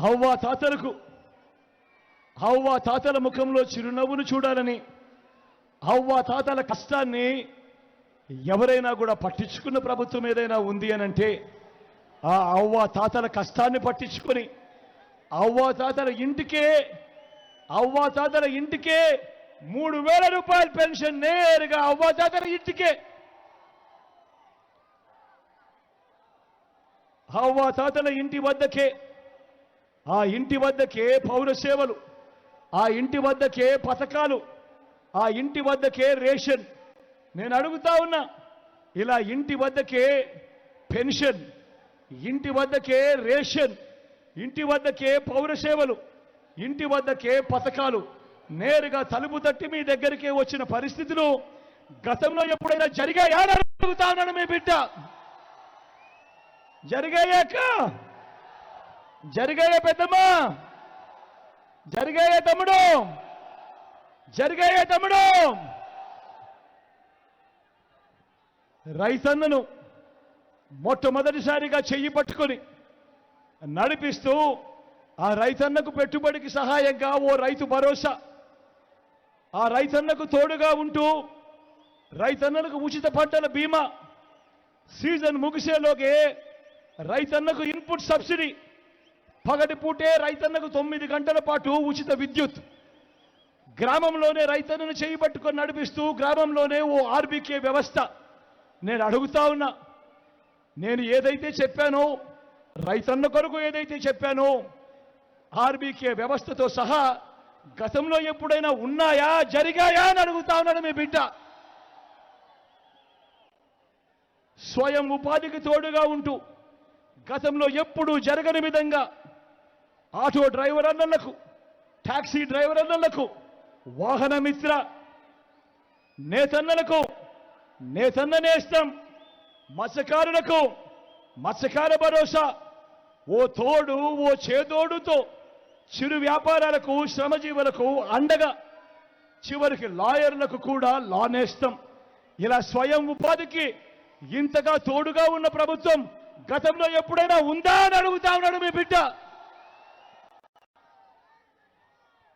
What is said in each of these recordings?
హవ్వా తాతలకు హవ్వా తాతల ముఖంలో చిరునవ్వును చూడాలని హవ్వా తాతల కష్టాన్ని ఎవరైనా కూడా పట్టించుకున్న ప్రభుత్వం ఏదైనా ఉంది అని అంటే ఆ అవ్వ తాతల కష్టాన్ని పట్టించుకొని అవ్వ తాతల ఇంటికే అవ్వ తాతల ఇంటికే మూడు వేల రూపాయల పెన్షన్ నేరుగా అవ్వ తాతల ఇంటికే. అవ్వ తాతల ఇంటి వద్దకే ఆ ఇంటి వద్దకే పౌర సేవలు ఆ ఇంటి వద్దకే పథకాలు ఆ ఇంటి వద్దకే రేషన్. నేను అడుగుతా ఉన్నా ఇలా ఇంటి వద్దకే పెన్షన్ ఇంటి వద్దకే రేషన్ ఇంటి వద్దకే పౌర సేవలు ఇంటి వద్దకే పథకాలు నేరుగా తలుపు తట్టి మీ దగ్గరికే వచ్చిన పరిస్థితులు గతంలో ఎప్పుడైనా జరిగాయా అడుగుతా ఉన్నాను మీ బిడ్డ. జరిగాయాక జరిగాయ పెద్దమ్మా? జరిగాయ తమ్ముడు? జరిగాయ తమ్ముడు? రైతన్నను మొట్టమొదటిసారిగా చెయ్యి పట్టుకొని నడిపిస్తూ ఆ రైతన్నకు పెట్టుబడికి సహాయంగా ఓ రైతు భరోసా. ఆ రైతన్నకు తోడుగా ఉంటూ రైతన్నలకు ఉచిత పంటల బీమా. సీజన్ ముగిసేలోగే రైతన్నకు ఇన్పుట్ సబ్సిడీ పగటి పూటే రైతన్నకు తొమ్మిది గంటల పాటు ఉచిత విద్యుత్. గ్రామంలోనే రైతన్నను చేయబట్టుకొని నడిపిస్తూ గ్రామంలోనే ఓ ఆర్బీకే వ్యవస్థ. నేను అడుగుతా ఉన్నా నేను ఏదైతే చెప్పానో రైతన్న కొరకు ఏదైతే చెప్పానో ఆర్బీకే వ్యవస్థతో సహా గతంలో ఎప్పుడైనా ఉన్నాయా జరిగాయా అని అడుగుతా ఉన్నాడు మీ బిడ్డ. స్వయం ఉపాధికి తోడుగా ఉంటూ గతంలో ఎప్పుడూ జరగని విధంగా ఆటో డ్రైవర్ అన్నలకు టాక్సీ డ్రైవర్ అన్నలకు వాహన మిత్ర నేతన్నలకు నేతన్న నేస్తం మత్స్యకారులకు మత్స్యకార భరోసా ఓ తోడు ఓ చేదోడుతో చిరు వ్యాపారాలకు శ్రమజీవులకు అండగా చివరికి లాయర్లకు కూడా లా నేస్తం ఇలా స్వయం ఉపాధికి ఇంతగా తోడుగా ఉన్న ప్రభుత్వం గతంలో ఎప్పుడైనా ఉందా అని అడుగుతా ఉన్నాడు మీ బిడ్డ.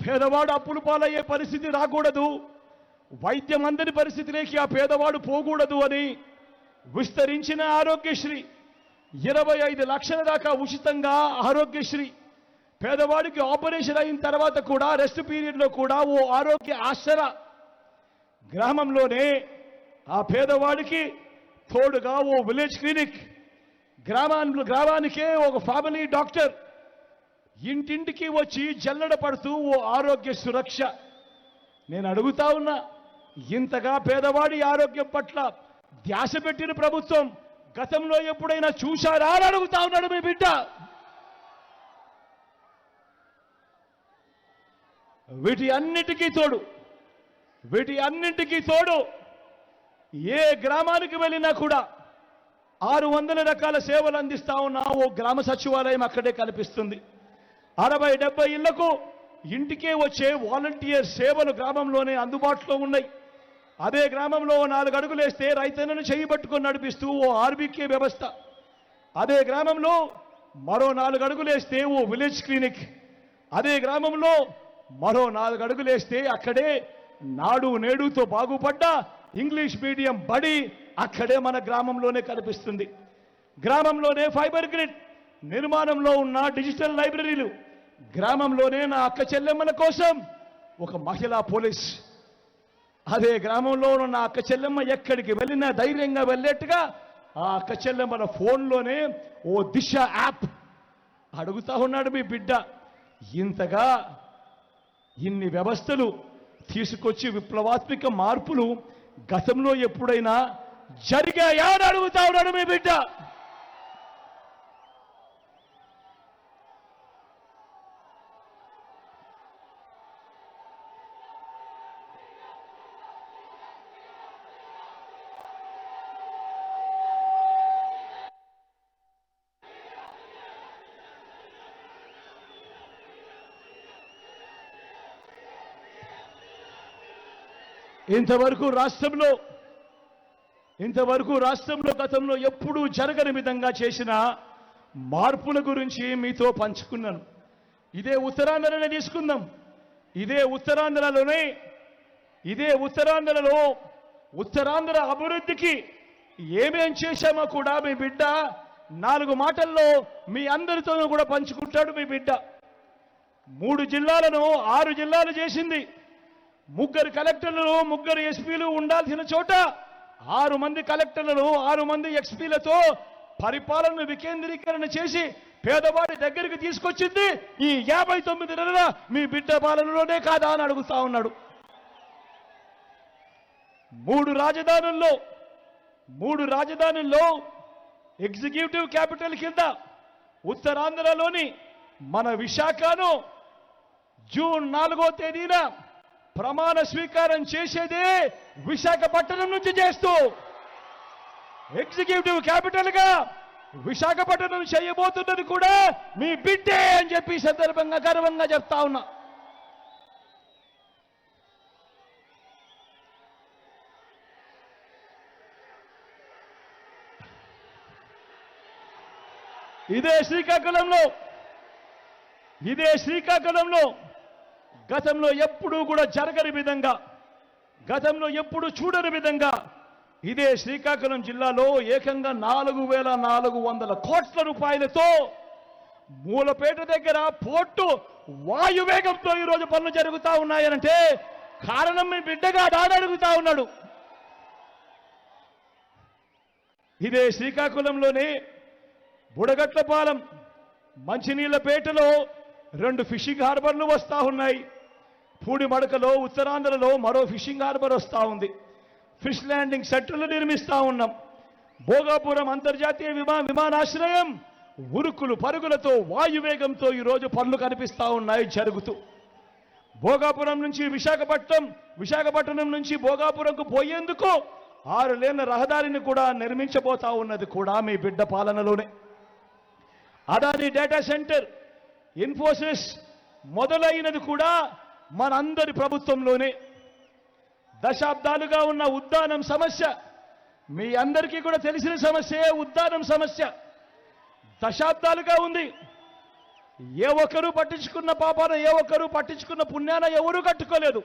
పేదవాడు అప్పులు పాలయ్యే పరిస్థితి రాకూడదు. వైద్యం అందని పరిస్థితిలోకి ఆ పేదవాడు పోకూడదు అని విస్తరించిన ఆరోగ్యశ్రీ. ఇరవై ఐదు లక్షల దాకా ఉచితంగా ఆరోగ్యశ్రీ. పేదవాడికి ఆపరేషన్ అయిన తర్వాత కూడా రెస్ట్ పీరియడ్లో కూడా ఓ ఆరోగ్య ఆశ్చర గ్రామంలోనే ఆ పేదవాడికి తోడుగా ఓ విలేజ్ క్లినిక్. గ్రామాన్ని గ్రామానికే ఒక ఫ్యామిలీ డాక్టర్. ఇంటింటికి వచ్చి జల్లడ పడుతూ ఓ ఆరోగ్య సురక్ష. నేను అడుగుతా ఉన్నా ఇంతగా పేదవాడి ఆరోగ్యం పట్ల ధ్యాస పెట్టిన ప్రభుత్వం గతంలో ఎప్పుడైనా చూశారా అని అడుగుతా ఉన్నాడు మీ బిడ్డ. వీటి అన్నిటికీ తోడు వీటి అన్నింటికీ తోడు ఏ గ్రామానికి వెళ్ళినా కూడా ఆరు వందల రకాల సేవలు అందిస్తా ఉన్న ఓ గ్రామ సచివాలయం అక్కడే కనిపిస్తుంది. అరవై డెబ్బై ఇళ్ళకు ఇంటికే వచ్చే వాలంటీర్ సేవలు గ్రామంలోనే అందుబాటులో ఉన్నాయి. అదే గ్రామంలో నాలుగు అడుగులేస్తే రైతన్నను చేయబట్టుకొని నడిపిస్తూ ఓ ఆర్బీకే వ్యవస్థ. అదే గ్రామంలో మరో నాలుగు అడుగులేస్తే ఓ విలేజ్ క్లినిక్. అదే గ్రామంలో మరో నాలుగు అడుగులేస్తే అక్కడే నాడు నేడుతో బాగుపడ్డ ఇంగ్లీష్ మీడియం బడి అక్కడే మన గ్రామంలోనే కనిపిస్తుంది. గ్రామంలోనే ఫైబర్ గ్రిడ్ నిర్మాణంలో ఉన్న డిజిటల్ లైబ్రరీలు గ్రామంలోనే నా అక్క చెల్లెమ్మల కోసం ఒక మహిళా పోలీస్. అదే గ్రామంలో ఉన్న నా అక్క చెల్లెమ్మ ఎక్కడికి వెళ్ళినా ధైర్యంగా వెళ్ళేట్టుగా ఆ అక్క చెల్లెమ్మల ఫోన్లోనే ఓ దిశ యాప్ అడుగుతా ఉన్నాడు మీ బిడ్డ. ఇంతగా ఇన్ని వ్యవస్థలు తీసుకొచ్చి విప్లవాత్మిక మార్పులు గతంలో ఎప్పుడైనా జరిగాయా అని అడుగుతా ఉన్నాడు మీ బిడ్డ. ఇంతవరకు రాష్ట్రంలో ఇంతవరకు రాష్ట్రంలో గతంలో ఎప్పుడూ జరగని విధంగా చేసిన మార్పుల గురించి మీతో పంచుకున్నాను. ఇదే ఉత్తరాంధ్రనే తీసుకుందాం. ఇదే ఉత్తరాంధ్రలోనే ఇదే ఉత్తరాంధ్రలో ఉత్తరాంధ్ర అభివృద్ధికి ఏమేం చేశామో కూడా మీ బిడ్డ నాలుగు మాటల్లో మీ అందరితోనూ కూడా పంచుకుంటాడు మీ బిడ్డ. మూడు జిల్లాలను ఆరు జిల్లాలు చేసింది. ముగ్గురు కలెక్టర్లు ముగ్గురు ఎస్పీలు ఉండాల్సిన చోట ఆరు మంది కలెక్టర్లను ఆరు మంది ఎక్స్పీలతో పరిపాలనను వికేంద్రీకరణ చేసి పేదవాడి దగ్గరికి తీసుకొచ్చింది. ఈ యాభై తొమ్మిది నెలల మీ బిడ్డ పాలనలోనే కాదా అని అడుగుతా ఉన్నాడు. మూడు రాజధానుల్లో మూడు రాజధానుల్లో ఎగ్జిక్యూటివ్ క్యాపిటల్ కింద ఉత్తరాంధ్రలోని మన విశాఖను జూన్ నాలుగో తేదీన ప్రమాణ స్వీకారం చేసేదే విశాఖపట్నం నుంచి చేస్తూ ఎగ్జిక్యూటివ్ క్యాపిటల్గా విశాఖపట్నం చేయబోతున్నది కూడా మీ బిడ్డే అని చెప్పి సందర్భంగా గర్వంగా చెప్తా ఉన్నా. ఇదే శ్రీకాకుళంలో ఇదే శ్రీకాకుళంలో గతంలో ఎప్పుడూ కూడా జరగని విధంగా గతంలో ఎప్పుడు చూడని విధంగా ఇదే శ్రీకాకుళం జిల్లాలో ఏకంగా నాలుగు వేల నాలుగు వందల కోట్ల రూపాయలతో మూలపేట దగ్గర పోర్టు వాయువేగంతో ఈరోజు పనులు జరుగుతా ఉన్నాయనంటే కారణం మీ బిడ్డగా దాడడుగుతా ఉన్నాడు. ఇదే శ్రీకాకుళంలోని బుడగట్లపాలెం మంచినీళ్ళపేటలో రెండు ఫిషింగ్ హార్బర్లు వస్తూ ఉన్నాయి. పూడిమడకలో ఉత్తరాంధ్రలో మరో ఫిషింగ్ హార్బర్ వస్తూ ఉంది. ఫిష్ ల్యాండింగ్ సెంటర్లు నిర్మిస్తూ ఉన్నాం. భోగాపురం అంతర్జాతీయ విమా విమానాశ్రయం ఉరుకులు పరుగులతో వాయువేగంతో ఈరోజు పనులు కనిపిస్తూ ఉన్నాయి జరుగుతూ. భోగాపురం నుంచి విశాఖపట్నం విశాఖపట్నం నుంచి భోగాపురంకు పోయేందుకు ఆరు లేన రహదారిని కూడా నిర్మించబోతా ఉన్నది కూడా మీ బిడ్డ పాలనలోనే. అదాని డేటా సెంటర్ ఇన్ఫోసిస్ మొదలైనది కూడా మనందరి ప్రభుత్వంలోనే. దశాబ్దాలుగా ఉన్న ఉద్దానం సమస్య మీ అందరికీ కూడా తెలిసిన సమస్యే ఉద్దానం సమస్య. దశాబ్దాలుగా ఉంది. ఏ ఒక్కరూ పట్టించుకున్న పాపాన ఏ ఒక్కరూ పట్టించుకున్న పుణ్యాన ఎవరూ కట్టుకోలేదు.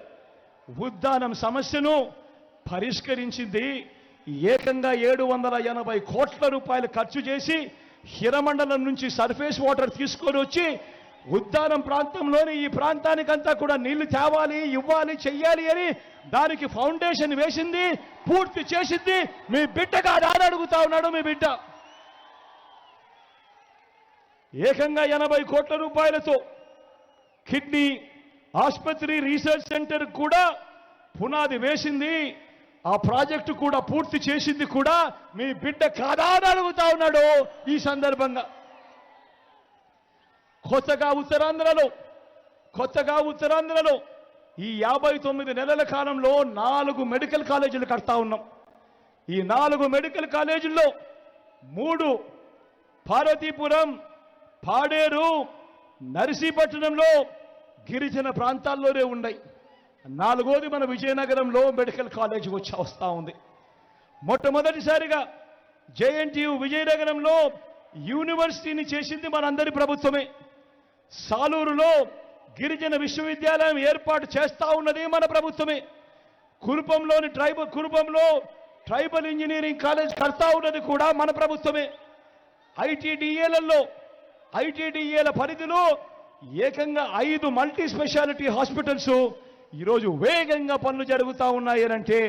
ఉద్దానం సమస్యను పరిష్కరించింది ఏకంగా ఏడు వందల ఎనభై కోట్ల రూపాయలు ఖర్చు చేసి హిరమండలం నుంచి సర్ఫేస్ వాటర్ తీసుకొని వచ్చి ఉద్దానం ప్రాంతంలోని ఈ ప్రాంతానికంతా కూడా నీళ్ళు తేవాలి ఇవ్వాలి చెయ్యాలి అని దానికి ఫౌండేషన్ వేసింది పూర్తి చేసింది. మీ బిడ్డగా దాని అడుగుతా ఉన్నాడు మీ బిడ్డ. ఏకంగా ఎనభై కోట్ల రూపాయలతో కిడ్నీ ఆసుపత్రి రీసెర్చ్ సెంటర్ కూడా పునాది వేసింది. ఆ ప్రాజెక్టు కూడా పూర్తి చేసింది కూడా మీ బిడ్డ కాదా అని అడుగుతా ఉన్నాడు ఈ సందర్భంగా. కొత్తగా ఉత్తరాంధ్రలో కొత్తగా ఉత్తరాంధ్రలో ఈ యాభై తొమ్మిది నెలల కాలంలో నాలుగు మెడికల్ కాలేజీలు కడతా ఉన్నాం. ఈ నాలుగు మెడికల్ కాలేజీల్లో మూడు పార్వతీపురం పాడేరు నర్సీపట్నంలో గిరిజన ప్రాంతాల్లోనే ఉన్నాయి. నాలుగోది మన విజయనగరంలో మెడికల్ కాలేజ్ వచ్చి వస్తూ ఉంది. మొట్టమొదటిసారిగా జేఎన్టీయు విజయనగరంలో యూనివర్సిటీని చేసింది మనందరి ప్రభుత్వమే. సాలూరులో గిరిజన విశ్వవిద్యాలయం ఏర్పాటు చేస్తా ఉన్నది మన ప్రభుత్వమే. కురుపంలోని ట్రైబల్ కురుపంలో ట్రైబల్ ఇంజనీరింగ్ కాలేజ్ కడతా ఉన్నది కూడా మన ప్రభుత్వమే. ఐటీడీఏలలో ఐటీడీఏల పరిధిలో ఏకంగా ఐదు మల్టీ స్పెషాలిటీ హాస్పిటల్స్ ఈరోజు వేగంగా పనులు జరుగుతూ ఉన్నాయనంటే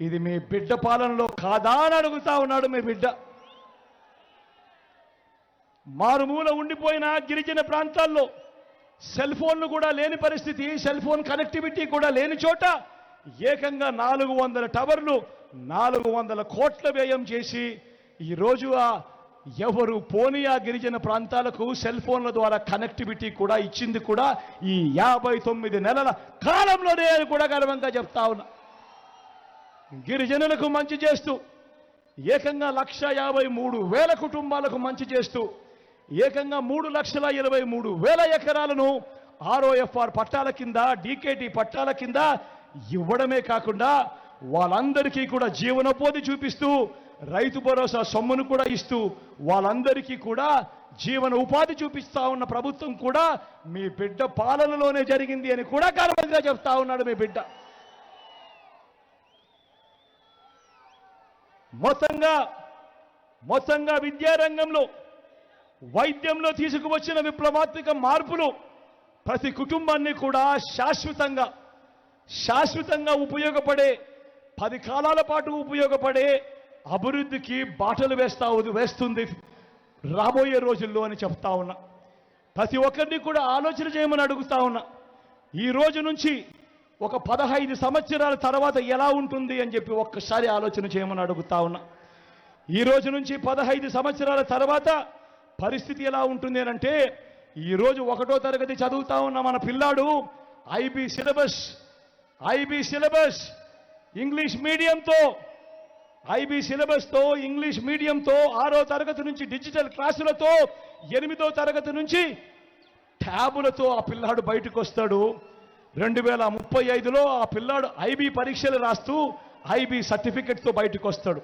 ఇది మీ బిడ్డ పాలనలో కాదా అని అడుగుతా ఉన్నాడు మీ బిడ్డ. మారుమూల ఉండిపోయిన గిరిజన ప్రాంతాల్లో సెల్ ఫోన్లు కూడా లేని పరిస్థితి సెల్ ఫోన్ కనెక్టివిటీ కూడా లేని చోట ఏకంగా నాలుగు వందల టవర్లు నాలుగు వందల కోట్ల వ్యయం చేసి ఈరోజు ఆ ఎవరు పోని ఆ గిరిజన ప్రాంతాలకు సెల్ ఫోన్ల ద్వారా కనెక్టివిటీ కూడా ఇచ్చింది కూడా ఈ యాభై తొమ్మిది నెలల కాలంలోనే అని కూడా గర్వంగా చెప్తా ఉన్నా. గిరిజనులకు మంచి చేస్తూ ఏకంగా లక్ష యాభై మూడు వేల కుటుంబాలకు మంచి చేస్తూ ఏకంగా మూడు లక్షల ఇరవై మూడు వేల ఎకరాలను ఆర్ఓఎఫ్ఆర్ పట్టాల కింద డీకేటీ పట్టాల కింద ఇవ్వడమే కాకుండా వాళ్ళందరికీ కూడా జీవనోపాధి చూపిస్తూ రైతు భరోసా సొమ్మును కూడా ఇస్తూ వాళ్ళందరికీ కూడా జీవన ఉపాధి చూపిస్తా ఉన్న ప్రభుత్వం కూడా మీ బిడ్డ పాలనలోనే జరిగింది అని కూడా గర్వంగా చెప్తా ఉన్నాడు మీ బిడ్డ. మొత్తంగా మొత్తంగా విద్యారంగంలో వైద్యంలో తీసుకువచ్చిన విప్లవాత్మక మార్పులు ప్రతి కుటుంబాన్ని కూడా శాశ్వతంగా శాశ్వతంగా ఉపయోగపడే పది కాలాల పాటు ఉపయోగపడే అభివృద్ధికి బాటలు వేస్తా వేస్తుంది రాబోయే రోజుల్లో అని చెప్తా ఉన్నా. ప్రతి ఒక్కరిని కూడా ఆలోచన చేయమని అడుగుతా ఉన్నా. ఈ రోజు నుంచి ఒక పదహైదు సంవత్సరాల తర్వాత ఎలా ఉంటుంది అని చెప్పి ఒక్కసారి ఆలోచన చేయమని అడుగుతా ఉన్నా. ఈ రోజు నుంచి పదహైదు సంవత్సరాల తర్వాత పరిస్థితి ఎలా ఉంటుంది అంటే ఈరోజు ఒకటో తరగతి చదువుతా ఉన్న మన పిల్లాడు IB syllabus IB syllabus English మీడియంతో IB సిలబస్తో ఇంగ్లీష్ మీడియంతో ఆరో తరగతి నుంచి డిజిటల్ క్లాసులతో ఎనిమిదో తరగతి నుంచి ట్యాబులతో ఆ పిల్లాడు బయటకు వస్తాడు రెండు వేల ముప్పై ఐదులో ఆ పిల్లాడు ఐబీ పరీక్షలు రాస్తూ ఐబీ సర్టిఫికెట్తో బయటకు వస్తాడు